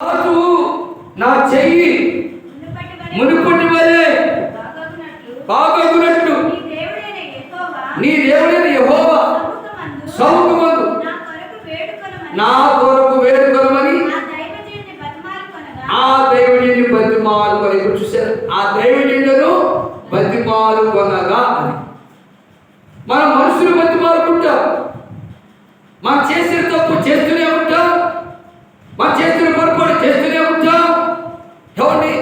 నా చెయ్యి మునుపటి వలె బాగోగునట్లు నీ దేవుడైన యహోవా సముఖమందు నా కొరకు వేడుకొనమని ఆ దైవజుని బతిమాలు కొని చూశారు ఆ దైవజులను బతిమాలు కొనగా అని మనం మనుషులు బతిమాలుకుంటాం మనం చేసిన తప్పు చేస్తూనే ఉంటాం మనం చేసిన పొరపాటు చేస్తూనే ఉంటాం ఏమండి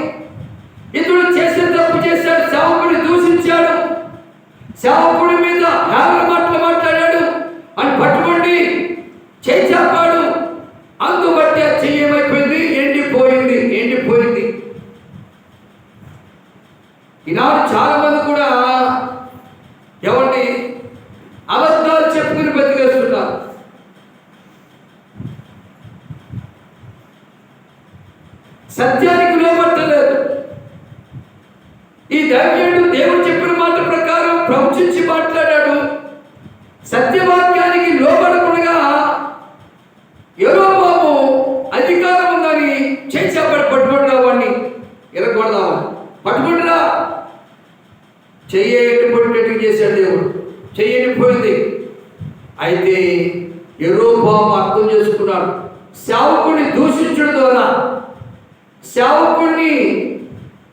ఇతడు చేసిన తప్పు చేశాడు సేవకుడిని దూషించాడు సేవకుడి మీద యాభై మాటలు మాట్లాడాడు. అని పట్టుకోండి. చేయి చెప్పాడు అందుబట్టి ఆ చెయ్యమైపోయింది ఎండిపోయింది ఎండిపోయింది. ఈనాడు చాలా మంది కూడా ఎవరిని అబద్ధాలు చెప్పుకుని బతికేస్తున్నారు. సత్యానికి లోపట్టలేదు ఈ దానియుడు దేవుడు చెప్పిన మాట ప్రకారం ప్రవచించి మాట్లాడాడు. సత్యవాక్యానికి లోబడకుండా యెరొబాము అధికారం ఉందని చేసేపడి పట్టుకుంటున్నా వాడిని ఎరగొడదామని పట్టుబడిరా చెయ్యేటటువంటి చేశాడు దేవుడు. చెయ్యని పోయింది అయితే యెరొబాము అర్థం చేసుకున్నాడు. సేవకుడిని దూషించడం ద్వారా సేవకుడిని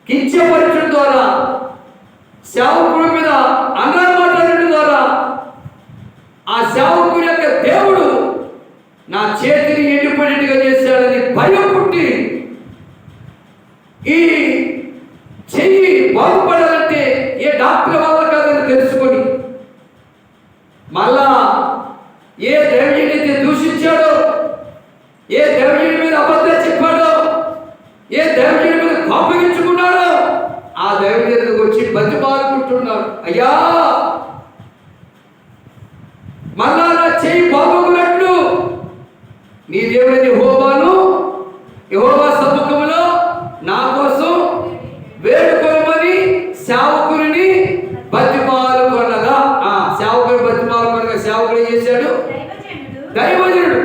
కించపరచడం ద్వారా సేవకుడి మీద అనమాటడం ద్వారా ఆ సేవకుడి యొక్క దేవుడు నా చేతిని ఎండిపోయినట్టుగా చేశాడని భయం పుట్టి ఈ చెయ్యి బాగుపడాలంటే ఏ డాక్టర్ వల్ల కాదని తెలుసుకొని మళ్ళా ఏ దైవజుడైతే దూషించాడో ఏ దైవజుడి మీద అబద్ధం చెప్పాడో ఏ దైవజుడి మీద కోపగించుకున్నాడో ఆ దైవజనుడికి వచ్చి బతిమాలుకుంటున్నాడు అయ్యా! మళ్ళా నా చేయి బాగున్నట్లు నీ దేవుడిని యెహోవాను యెహోవా సముఖంలో నా కోసం వేడుకోమని సేవకుని బతిమాలు కొనగా. ఆ సేవకుని బతిమాలు కొనగా సేవకుడు ఏం చేశాడు? దైవజనుడు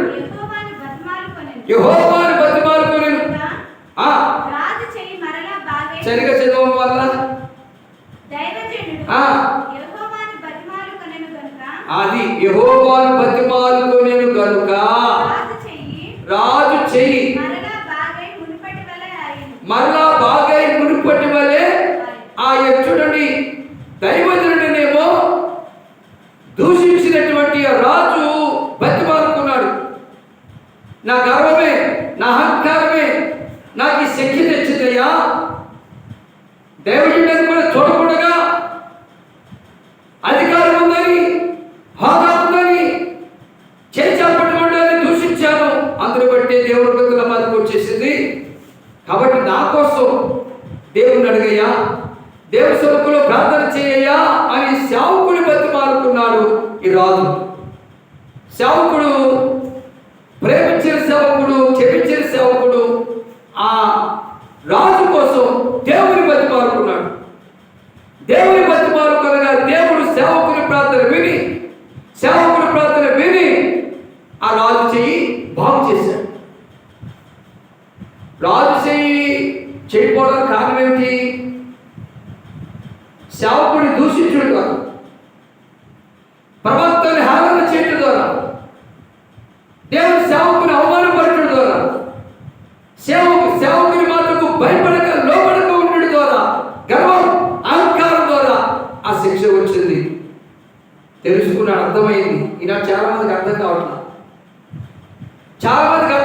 యెహోవాను బతిమాలు కొనెను ఆ రాజు చెయ్యి మరలా బాగై సరిగా చదవడం వల్ల దైవజనుడు ఆ. యెహోవాను బతిమాలుకొనెను గనుక అది యెహోవాను బతిమాలు కొనెను గనుక రాజు చెయ్యి. మరలా బాగై మునుపటి వలె ఆ యొక్క చూడండి దైవజనుడినేమో దూషించినటువంటి ఆ రాజు బతిమాలుకున్నాడు. నా గర్వమే నా అహంకారమే నాకు ఈ శక్తి తెచ్చిందయ్యా. దైవజనుడిని కూడా చూడకూడగా అధికారం ఉందని హోదా ఉందని చేపట్టుకోవడాన్ని దూషించాను అందుని బట్టి దేవుడి బతుల మాదికి వచ్చేసింది కాబట్టి నా కోసం దేవుని అడిగయ్యా దేవుడి సరుకులు ప్రార్థన చేయయ్యా అని సేవకుని బతి మారుకున్నాడు ఈ రాజు. శావకుడు ప్రేమించిన సేవకుడు క్షమించిన సేవకుడు ఆ రాజు కోసం దేవుని బతి మారుకున్నాడు దేవుని బతి మారుకోనగా దేవుడు సేవకుని ప్రార్థన విని శావకుడు ప్రార్థన విని ఆ రాజు చెయ్యి బాగు చేశాడు రాజు చెయ్యి చేయకపోవడానికి కారణం ఏమిటి? సేవకుని దూషించడం ద్వారా ప్రవక్తని హేళన చేయడం ద్వారా. దేవుని సేవకుని అవమానపరచడం ద్వారా. సేవకు సేవకుని మాటకు భయపడక లోపడక ఉండడం ద్వారా గర్వం అహంకారం ద్వారా ఆ శిక్ష వచ్చింది. తెలుసుకున్నాడు అర్థమైంది. ఈనాడు చాలా మందికి అర్థం కావట్లేదు చాలా మందికి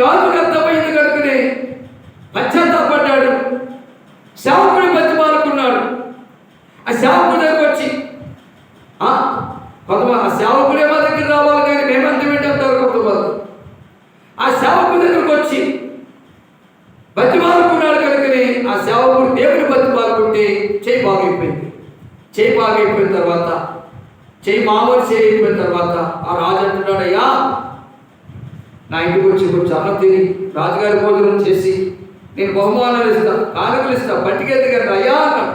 రాజుకు అర్థమైంది కనుకనే పశ్చాత్తాపడ్డాడు. సేవకుని బతిమాలుకున్నాడు ఆ సేవకుడి దగ్గర వచ్చి ఆ, కొంతమంది ఆ సేవకుడే మా దగ్గర రావాలి కానీ మేమంతా వింటారు కొంతమంది ఆ సేవకుడి దగ్గరకు వచ్చి బతిమాలుకున్నాడు కనుకనే ఆ శావకుడు దేవుని బతిమాలుకుంటే చేయి బాగైపోయింది. చేయి బాగైపోయిన తర్వాత చేయి మామూలు చేయిపోయిన తర్వాత ఆ రాజు అంటున్నాడు అయ్యా నా ఇంటికి వచ్చి కొంచెం అన్నం తిని రాజుగారి భోజనం చేసి నేను బహుమానాలు ఇస్తా కానుకలు ఇస్తా పట్టికెత్తుగా అయ్యా అన్నాడు.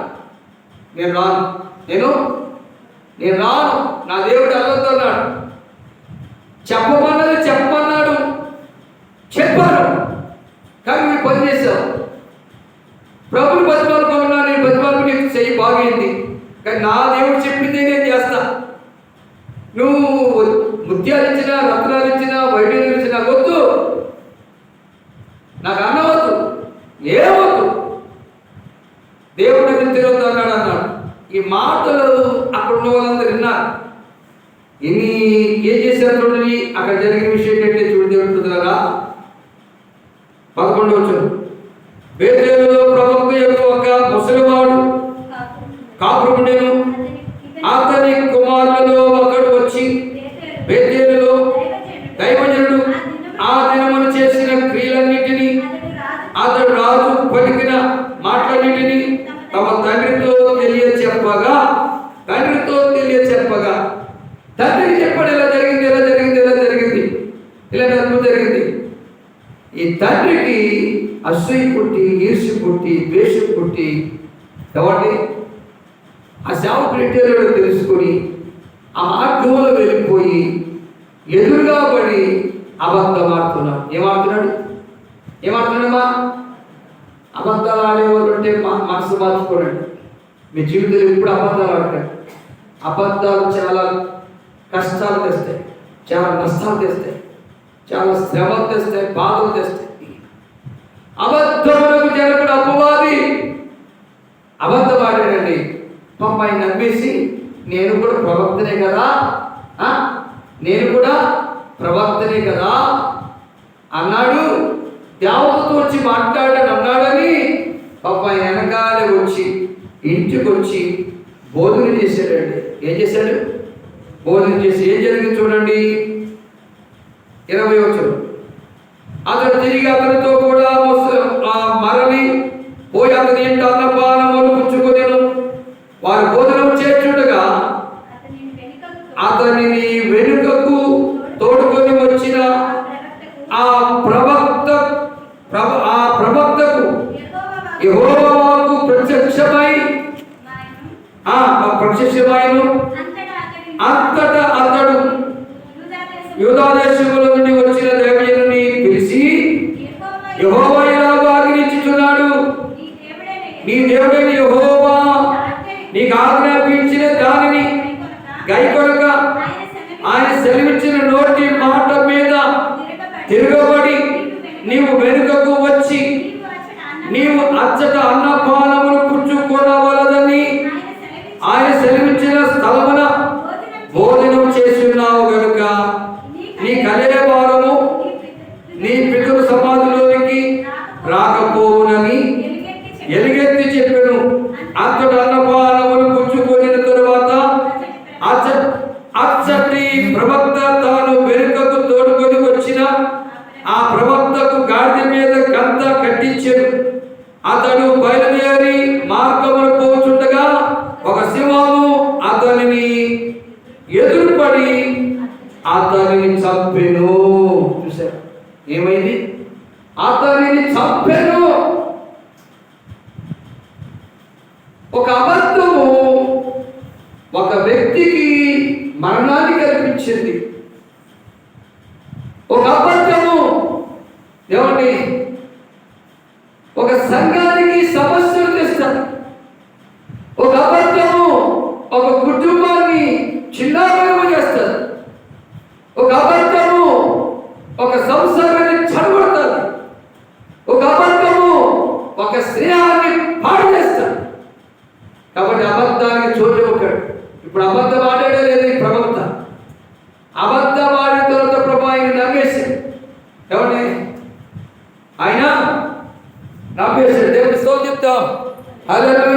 నేను రాను. నేను? నేను రాను. నా దేవుడు అల్లతున్నాడు చెప్ప దేవుడు దగ్గర అన్నాడు. ఈ మాటలు అక్కడ ఉన్న వాళ్ళందరూ విన్నారు. ఇన్ని ఏం చేశారు చూడండి. అక్కడ జరిగిన విషయం ఏంటంటే చూడు దేవుడు పదకొండు వచ్చాడు బేదేవులో ప్రభుత్వ యొక్క ఒక ముసలివాడు కాపురుండెను అతని కుమారులలో ఒకడు వచ్చి బేతేలులో దైవజనుడు ఆ దినమును చేసిన క్రియలన్నిటినీ అతడు రాజు పలికిన మాటలన్నిటినీ తమ తండ్రితో తెలియ చెప్పగా తండ్రితో తెలియ చెప్పగా తండ్రికి చెప్పాడు ఇలా జరిగింది ఇలా జరిగింది ఇలా జరిగింది? ఇలా అద్భుతం జరిగింది. ఈ తండ్రికి అసూయ పుట్టి ఈర్షి పుట్టి ద్వేషం పుట్టి ఎవరిని? ఆ సేవకుడు తెలుసుకొని ఆ మార్గంలో వెళ్ళిపోయి ఎదురుగా పడి అబద్ధం ఆడుతున్నాడు. ఏమాడుతున్నాడు ఏమాడుతున్నాడమ్మా అబద్ధాలు ఆడేవాళ్ళు అంటే మా మనసు మార్చుకోరండి మీ జీవితంలో ఎప్పుడు అబద్ధాలు ఆడకండి. అబద్ధాలు చాలా కష్టాలు తెస్తాయి. చాలా నష్టాలు తెస్తాయి. చాలా శ్రమలు తెస్తాయి. బాధలు తెస్తాయి. అబద్ధములకు జనకుడు అపవాది అబద్ధం ఆడాడండి. పాప నమ్మేసి నేను కూడా ప్రవక్తనే కదా? నేను కూడా ప్రవక్తనే కదా? అన్నాడు. దేవతతో వచ్చి మాట్లాడాడు అన్నాడు పాప వెనకాల వచ్చి ఇంటికి వచ్చి బోధన చేశాడండి. ఏం చేశాడు? బోధన చేసి ఏం జరిగింది చూడండి. ఇరవై వచ్చాడు అతడు తిరిగి అతనితో కూడా ముస- ఆ మరలి పోయి అతని ఇంటి అన్నపానములు పుచ్చుకొనెను వారు భోజనం చేర్చుండగా అతనిని వెనుకకు తోడుకొని వచ్చిన ఆ ప్రవక్త ప్రవ- ఆ ప్రవక్తకు యెహోవాకు ప్రత్యక్షమై ఆ ప్రత్యక్షమైన అంతటా అతడు యూదాదేశముల నుండి వచ్చిన దేవజనుని పిలిచి యెహోవా ఇలాగ ఆజ్ఞించుచున్నాడు నీ దేవుడైన యెహోవా నీకు ఆజ్ఞాపించిన దానిని గైకొనక ఆయన సెలవిచ్చిన నోటి మాట మీద తిరగబడి నీవు వెనుకకు వచ్చి నీవు అచ్చట అన్నపానములు పుచ్చుకొనవలదని ఆయన సెలవిచ్చిన స్థలమున భోజనం చేస్తున్నావు గనుక నీ కలే వారము నీ పితృ సమాధిలోనికి రాకపోవునని ఎలుగెత్తి చెప్పాను. అచ్చట అన్నపానములు పుచ్చుకొనిన తరువాత అచ్చ అచ్చటి ప్రవక్త తాను వెనుకకు తోడుకొని వచ్చిన ఆ ప్రవక్తకు గాడిద మీద గంత కట్టించాడు అతడు బయలుదేరి మార్గమును పోచుండగా ఒక సింహము అతనిని ఎదురుపడి అతనిని చంపెను. చూశారు? ఏమైంది అతనిని చంపెను ఒక అబద్ధము ఒక వ్యక్తికి మరణాన్ని కల్పించింది ఒక అబద్ధము ఏమండి ఒక సంఘానికి సమస్యలు తెస్తారు. ఒక అబద్ధము ఒక కుటుంబాన్ని చిన్నాభాగము చేస్తారు. ఒక అబద్ధము ఒక సంసారాన్ని చెడగొడతారు. ఒక అబద్ధము ఒక స్నేహాన్ని పాడు చేస్తారు. కాబట్టి అబద్ధానికి చోటు ఒకటి ఇప్పుడు అబద్ధం ఆడాడే లేదు ఈ అబద్ధం ఆడిన తర్వాత ప్రభు ఆయన నమ్మేశాడు ఎవరిని ఆయన